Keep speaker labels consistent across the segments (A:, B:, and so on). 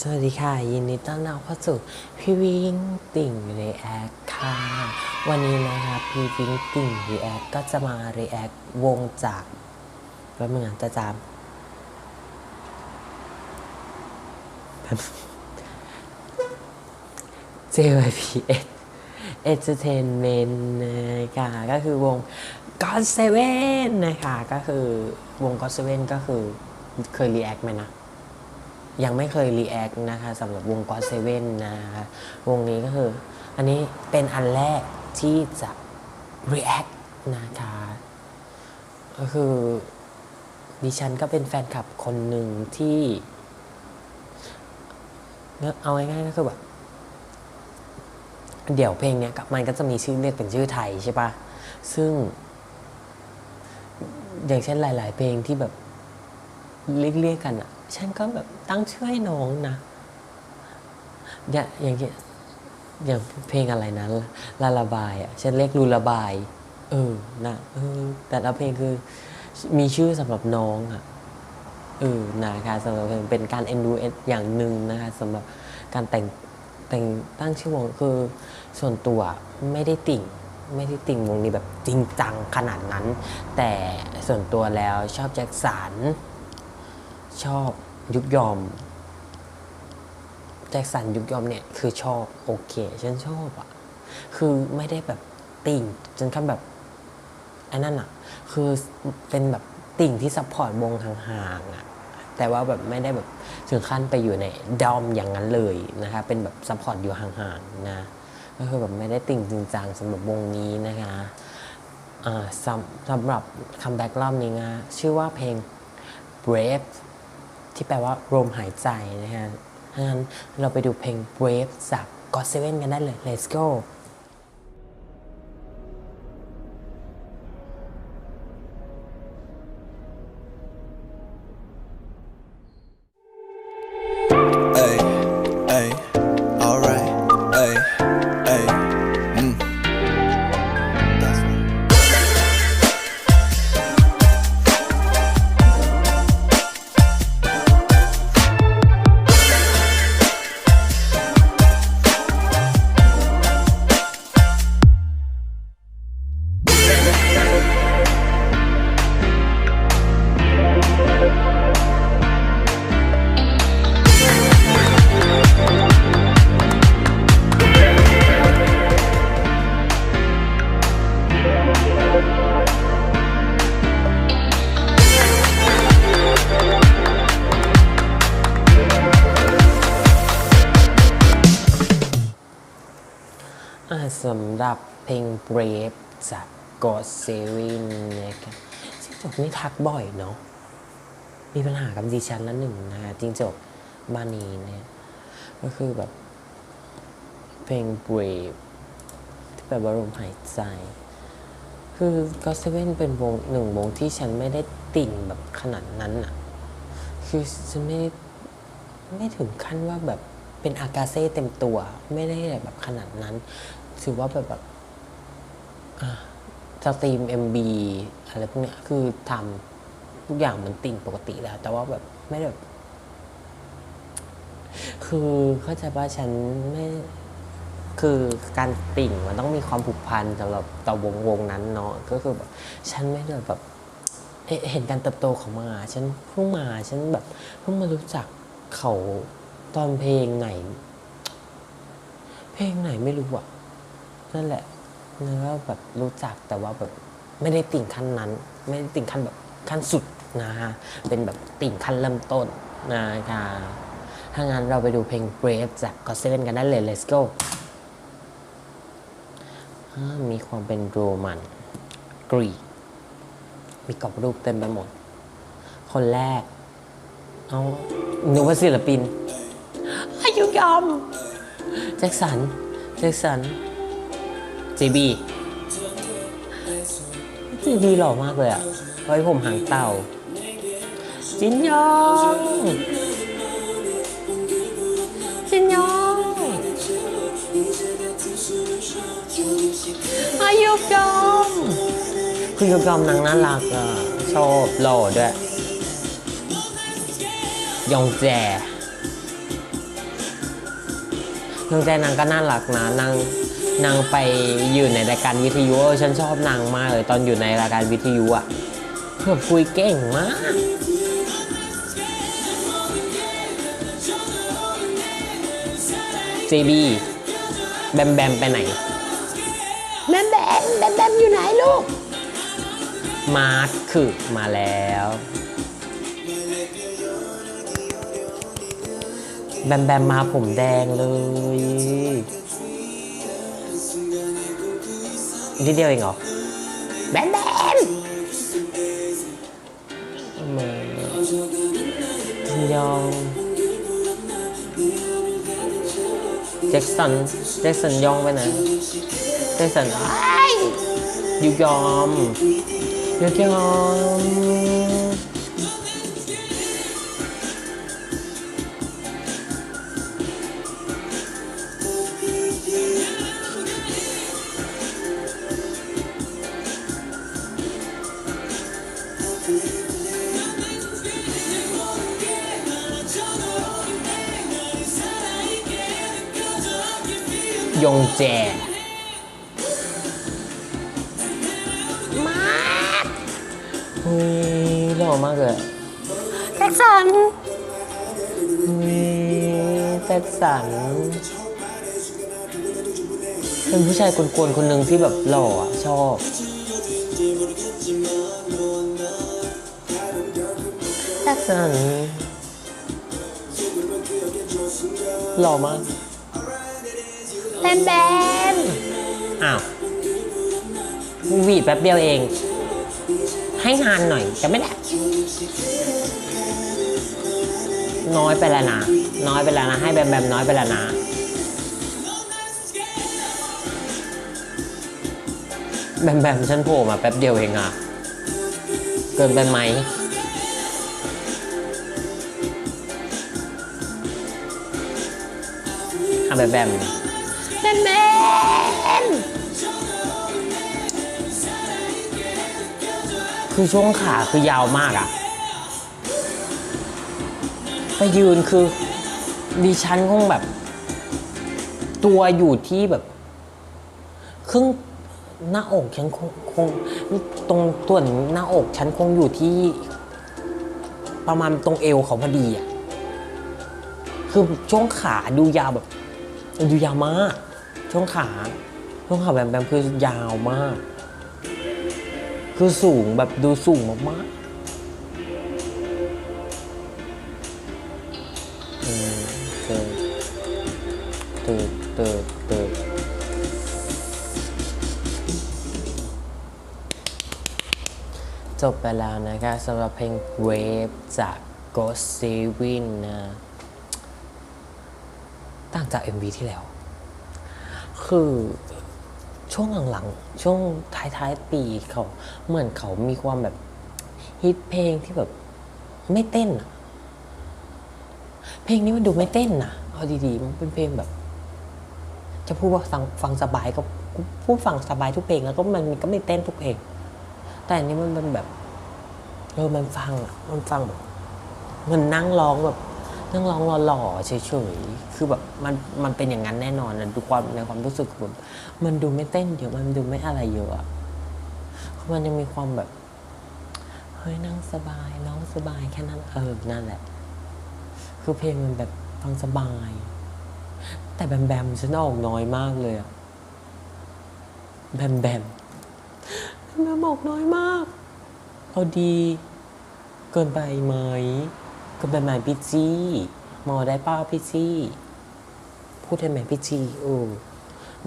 A: สวัสดีค่ะ ยินดีต้อนรับเข้าสู่พี่วิงติ่งรีแอคค่ะ วันนี้นะครับพี่วิงติ่งรีแอคก็จะมารีแอควงจากแป๊บนึงอะจะจาม JYP Entertainment นะคะก็คือวง God Seven นะคะก็คือวง God Seven ก็คือเคยรีแอคไหมนะ ยังไม่เคยรีแอคนะคะสำหรับวง God Seven นะคะวงนี้ก็คือ อันนี้เป็นอันแรกที่จะ react นะคะก็คือดิฉันก็เป็นแฟนคลับคนหนึ่งที่ เอาง่ายๆก็คือแบบเดี๋ยวเพลงเนี้ยมันก็จะมีชื่อเรียกเป็นชื่อไทยใช่ปะซึ่ง อย่างเช่นหลาย ๆ เพลงที่แบบเรียกเรียกกันอะ ฉันก็แบบตั้งชื่อให้น้องนะเนี่ยอย่างเอย่างเพลงอะไรนะลาลาบายอะฉันเรียกลูลาบาย เออนะเออแต่ละเพลงคือมีชื่อสำหรับน้องอะเออนะคะสำหรับเพลงเป็นการเอ็นดูอย่างหนึ่งนะคะสำหรับการแต่งแต่งตั้งชื่อวงคือส่วนตัวไม่ได้ติ่ง ไม่ได้ติ่งวงนี้แบบจริงจังขนาดนั้น แต่ส่วนตัวแล้วชอบแจ็คสันชอบยุกยอม แจ็คสันยุกยอมเนี่ยคือชอบโอเค ฉันชอบอะคือไม่ได้แบบติ่งจนขั้นแบบไอ้นั่นอะคือเป็นแบบติ่งที่ซัพพอร์ตวงห่างๆอะแต่ว่าแบบไม่ได้แบบถึงขั้นไปอยู่ในดอมอย่างนั้นเลยนะคะเป็นแบบซัพพอร์ตอยู่ห่างๆนะ ก็คือแบบไม่ได้ติ่งจริงจังสำหรับวงนี้นะคะสำสำหรับคัมแบ็กรอบนี้นะชื่อว่าเพลง brave ที่แปลว่าลมหายใจนะฮะงั้นเราไปดูเพลง brave จาก God Seven กันได้เลย let's go สำหรับเพลง brave จาก God Seven นะครับจิ้งจกนี่ทักบ่อยเนาะมีปัญหากับดิฉันละหนึ่งนะจิ้งจกบ้านนี้เนี่ยก็คือแบบ เพลง brave ที่แปลว่าลมหายใจ คือ God Seven เป็นวงหนึ่งวงที่ฉันไม่ได้ติ่งแบบขนาดนั้นอะคือฉันไม่ไม่ถึงขั้นว่าแบบเป็นอากาเซ่เต็มตัว ไม่ได้แบบขนาดนั้น ถือว่าแบบแบบอะสตรีม MB อะไรพวกเนี้ยคือทำทุกอย่างเหมันติ่งปกติแล้ว แต่ว่าแบบไม่แบบ คือเข้าใจว่าฉันไม่คือการติ่งมันต้องมีความผูกพันสำหรับต่อวงวงนั้นเนาะก็คือแบบฉันไม่ได้แบบเอ่อเห็นการเติบโตของมาฉันเพิ่งมาฉันแบบเพิ่งมารู้จักเขาตอนเพลงไหน เพลงไหนไม่รู้อะ นั่นแหละนั่นก็แบบรู้จักแต่ว่าแบบไม่ได้ติ่งขั้นนั้น ไม่ได้ติ่งขั้นแบบขั้นสุดนะฮะเป็นแบบติ่งขั้นเริ่มต้นนะคะถ้างั้นเราไปดูเพลง Brave จาก God Seven กันได้เลย let's go มีความเป็นโรมันกรีกมีกรอบรูปเต็มไปหมด คนแรก เอานึกว่าศิลปินอายุยอมแจ็คสัน แจ็คสัน จีบีจีบีหล่อมากเลยอะไว้ผมหางเต่า จินยองจินยอง อายุยอมคือยกยอมนางน่ารักอะชชอบหล่อด้วย ยองแจยองแจนางก็น่ารักนะนาง นางไปอยู่ในรายการวิทยุฉันชอบนางมากเลยตอนอยู่ในรายการวิทยุอะแบบคุยเก่งมาก JB แบมแบมไปไหนแบมแบมแบมแบมอยู่ไหนลูก มาร์คคือมาแล้วแบมแบมมาผมแดงเลย นิดเดียวเองเหรอ แบนแบนยองแจ็คสันแจ็คสันยองไปไหนแจ็คสันไอ้ายยูยอมยูยอม ยงแจมาเฮ้ยหล่อมากเลยแจ็คสันเฮ้ยแจ็คสันเป็นผู้ชายกวนๆคนหนึ่งที่แบบหล่ออะชอบ แจ็คสันหล่อมาก แบนแบนอ้าวหวีดแป๊บเดียวเอง ให้นานหน่อยจะไม่ได้ น้อยไปแล้วนะ น้อยไปแล้วนะ ให้แบมแบมน้อยไปแล้วนะแบมแบมฉันโผล่มาแป๊บเดียวเองอะเกินไปไหมอะแบมแบม แมแบมคือช่วงขาคือยาวมากอะไปยืนคือดิฉันคงแบบ ตัวอยู่ที่แบบ ครึ่งหน้าอกฉันคงคงตรงส่วนหน้าอกฉันคงอยู่ที่ ประมาณตรงเอวเขาพอดีอะคือช่วงขาดูยาวแบบ ดูยาวมาก ช่วงขาช่วงขาแบมแบมคือยาวมาก คือสูงแบบดูสูงมากๆอืมเติร์เติร์เติร์เติร์จบไปแล้วนะคะสำหรับเพลง Wave จาก Ghost Savin นะ ต่างจาก MV ที่แล้ว คือช่วงหลังๆ ช่วงท้ายๆ ปีเขา เหมือนเขามีความแบบฮิตเพลงที่แบบไม่เต้นอะเพลงนี้มันดูไม่เต้นนะเอาดีๆ มันเป็นเพลงแบบ จะพูดว่าฟังฟังสบายก็พูดฟังสบายทุกเพลงแล้วก็มันก็ไม่เต้นทุกเพลง แต่อันนี้มันเป็นแบบเออมันฟังอะมันฟังแบบมันนั่งร้องแบบ นั่งร้องหล่อๆเฉยๆคือแบบมันมันเป็นอย่างนั้นแน่นอนนะดูความในความรู้สึกแบบมันดูไม่เต้นเยอะมันดูไม่อะไรเยอะมันยังมีความแบบเฮ้ยนั่งสบายร้องสบายแค่นั้นเออนั่นแหละ คือเพลงมันแบบฟังสบาย แต่แบมแบมฉันออกน้อยมากเลยอะแบมแบมแบมแบมออกน้อยมาก เอาดี เกินไปไหม เกินไหมพี่จี้มอได้ป้าพี่จี้พูดได้ไหมพี่จี้เออ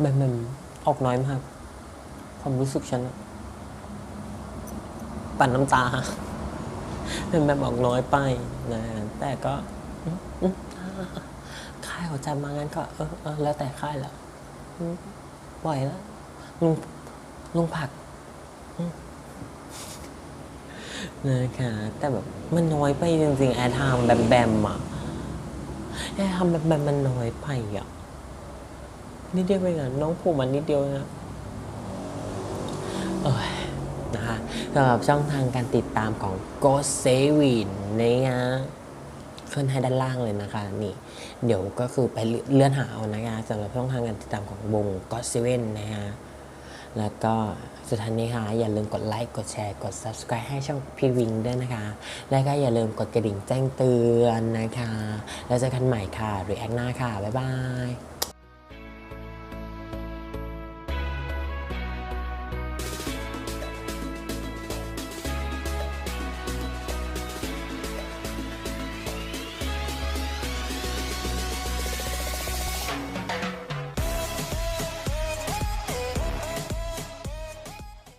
A: แบบมันออกน้อยมาก ความรู้สึกฉันปั่นน้ำตาเป็นแบบออกน้อยไปนะแต่ก็ค่ายหัวใจมางั้นก็ เออแล้วแต่ค่ายแล้วปล่อยแล้วลุงลุงผัก นะคะแต่แบบมันน้อยไปจริงๆแอร์ไทม์แบมแบมอะแอร์ไทม์แบมแบมมันน้อยไปอะนิดเดียวเองอะน้องผูมันนิดเดียวนะเอ้ยนะคะสำหรับช่องทางการติดตามของ Ghost Saving นะฮะขึ้นให้ด้านล่างเลยนะคะ นี่ เดี๋ยวก็คือไปเลื่อนหาเอานะคะสำหรับช่องทางการติดตามของวง God Seven นะฮะ แล้วก็สุดท้ายนี้ค่ะ อย่าลืมกดไลค์ กดแชร์ กด subscribe ให้ช่องพี่วิงด้วยนะคะ และก็อย่าลืมกดกระดิ่งแจ้งเตือนนะคะ แล้วเจอกันใหม่ค่ะ รีแอคหน้าค่ะ บ๊ายบาย